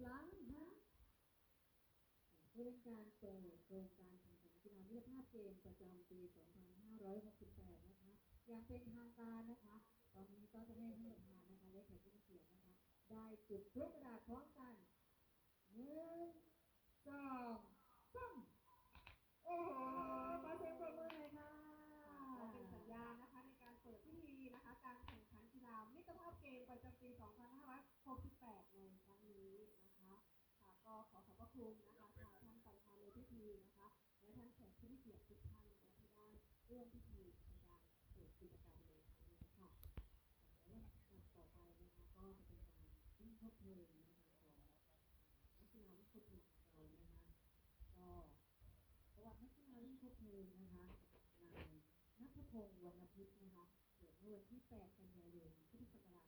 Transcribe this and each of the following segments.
ครั้งนะเพื่อการเปิดโครงการแข่งขันกีฬามิตรภาพเกมประจำปี 2568 นะคะ อย่างเป็นทางการนะคะ ตอนนี้ก็จะให้ท่านประธานนะคะและแขกผู้เกียรตินะคะ ได้จุดพลุกระดาษพร้อมกันหนึ่งสองสามโอ้โหขอเสียงปรบมือหน่อยค่ะก็เป็นสัญญาณนะคะในการเปิดพิธีนะคะ การแข่งขันกีฬามิตรภาพเกมประจำปี 2568 ในครั้งนี้นะคะค่ะก็ ขอขอบพระคุณนะคะทางท่านประธานในพิธีนะคะ และท่านแขกผู้มีเกียรติทุกท่านนะคะที่ได้ร่วมพิธีในการเปิดกิจกรรมในครั้งนี้ค่ะและลำดับต่อไปนะคะก็จะเป็นการวิ่งทดเพลิงนะคะของนักกีฬาวิ่งทดเพลิงของเรานะคะก็ประวัตินักกีฬาวิ่งทดเพลิงนะคะนายนัทพงศ์วรรณพิษนะคะเกิดเมื่อวันที่ 8 กันยายนพุทธศักราช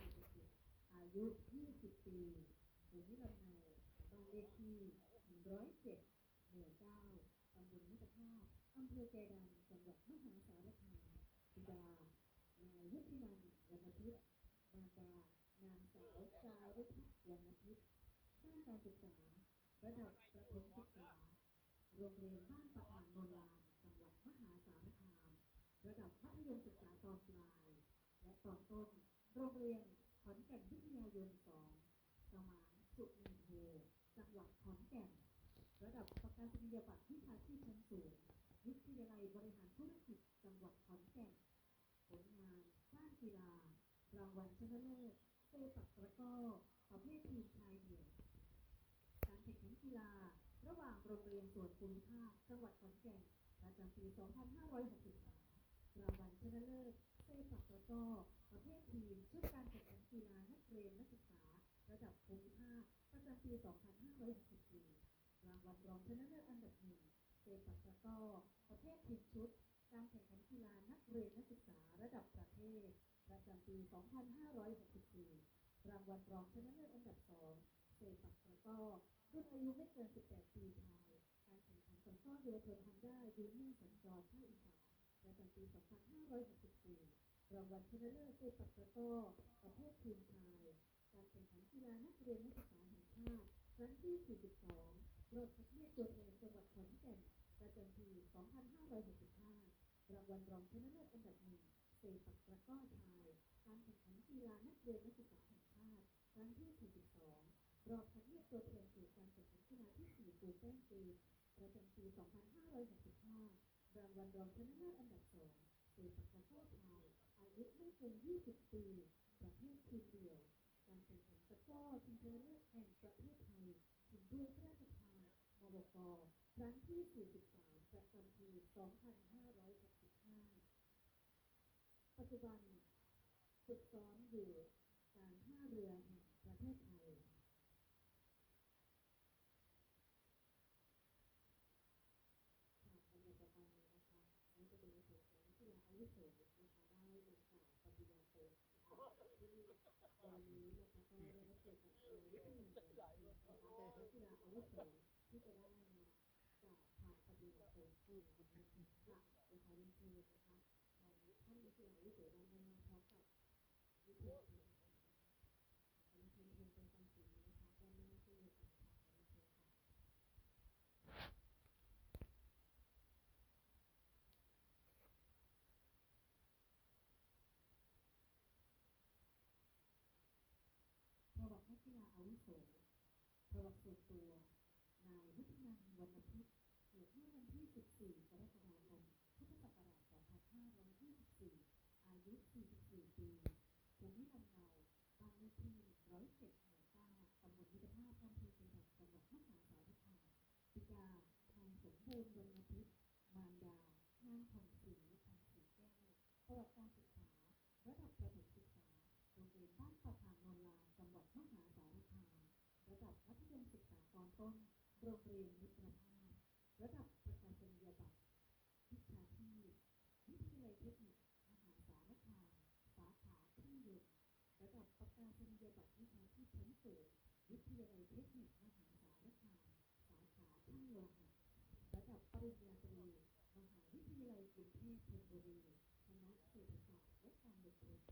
2547อายุ 20 ปีภูมิลำเนา เลขที่107หมู่9ตำบลมิตรภาพอำเภอแกดำจังหวัดมหาสารคามบิดานายวุฒินันท์วรรณพิษมารดานางสาวจารุพัฒน์วรรณพิษด้านการศึกษา ระดับประถมศึกษา โรงเรียนบ้านประอานโนนลานจังหวัดมหาสารคาม ระดับมัธยมศึกษาตอนปลาย และตอนต้น โรงเรียนขอนแก่นวิทยายนสองสมานสุนีโท จังหวัดขอนแก่น ระดับประกาศนียบัตรวิชาชีพชั้นสูงวิทยาลัยบริหารธุรกิจจังหวัดขอนแก่น ผลงานด้านกีฬารางวัลชนะเลิศเซปักตะก้อประเภททีมชายเดี่ยว การแข่งขันกีฬา ระหว่างโรงเรียนส่วนภูมิภาคจังหวัดขอนแก่นประจำปี 2563 รางวัลชนะเลิศเซปักตะก้อประเภททีมชุดการแข่งขันกีฬานักเรียนนักศึกษา ระดับภูมิภาคประจำปี 2564รางวัลรองชนะเลิศอันดับหนึ่งเซปักตะกร้อประเภททีมชุด การแข่งขันกีฬานักเรียนนักศึกษาระดับประเทศ ประจำปี 2564 รางวัลรองชนะเลิศอันดับสองเซปักตะกร้อรุ่นอายุไม่เกิน 18 ปีชาย การแข่งขันตะกร้อเรือเพลินฮันด้ายูเนียนสัญจรภาคอีสานประจำปี 2564 รางวัลชนะเลิศเซปักตะกร้อประเภททีมชาย กีฬานักเรียนนักศึกษาแห่งชาติครั้งที่ 42รอบคัดเลือกตัวแทนจังหวัดขอนแก่นประจำปี 2565 รางวัลรองชนะเลิศอันดับหนึ่งเซปักตะก้อชาย การแข่งขันกีฬานักเรียนนักศึกษาแห่งชาติครั้งที่ 42 รอบคัดเลือกตัวแทนสู่การแข่งขันกีฬาที่ 4 ปูแป้งเกมประจำปี 2565 รางวัลรองชนะเลิศอันดับสองเซปักตะก้อชาย อายุไม่เกิน 20 ปี ประเภททีมเดียว การแข่งขันตะกร้อชิงชนะเลิศแห่งประเทศไทยชิงถ้วยพระราชทานมบกครั้งที่ 43 ประจำปี 2565 ปัจจุบันฝึกซ้อมอยู่การท่าเรือแห่งประเทศไทยค่ะบรรยากาศนี้นะคะนี่จะเป็นในส่วนของนักกีฬาอาวุโสนะคะได้นำกล่าวปฏิญาณตนนะคะที่วันนี้นะคะก็ได้รับเกียรติจากนายวิทยาลัยนะคะนักาอาวุโสที่จะด้มากล่าคำปฏิญาณตนที่นะคะค่ะเดี๋ยวขอเรียนเชิญนะคะทางท่านนักกีฬาอาวุโสด้านหน้าพร้อมกับวิทยาลัยนะคะขอเรียนเชิญเชิญเป็นการสีนะคะด้านหน้าเช่นเดียวกันค่ะขอเรียนเชิญค่ะ ประวัตินักกีฬา อาวุโสประวัติส่วนตัวนายวุฒินันวรรณพิษเกิดเมื่อวันที่ 14 กรกฎาคม พุทธศักราช 2524 อายุ 44 ปีภูมิลำเนาบ้านเลขที่ 107หมู่9ตำบลมิตรภาพอำเภอเชียงแสนจังหวัดมหาสารคามบิดานายสมบูรณ์วรรณพิษมารดานางผ่องศรีพันธ์ศรีแก้วประวัติการศึกษา ระดับประถมศึกษาโรงเรียนบ้านประพานนนลาจังหวัดมหาสารคาม ระดับมัธยมศึกษาตอนต้นโรงเรียนมิตรภาพระดับประกาศนียบัตรวิชาชีพวิทยาลัยเทคนิคมหาสารคามสาขาเครื่องยนต์ระดับประกาศนียบัตรวิชาชีพชั้นสูงวิทยาลัยเทคนิคมหาสารคามสาขาช่างโลหะระดับปริญญาตรีมหาวิทยาลัยกรุงเทพธนบุรีคณะเศรษฐศาสตร์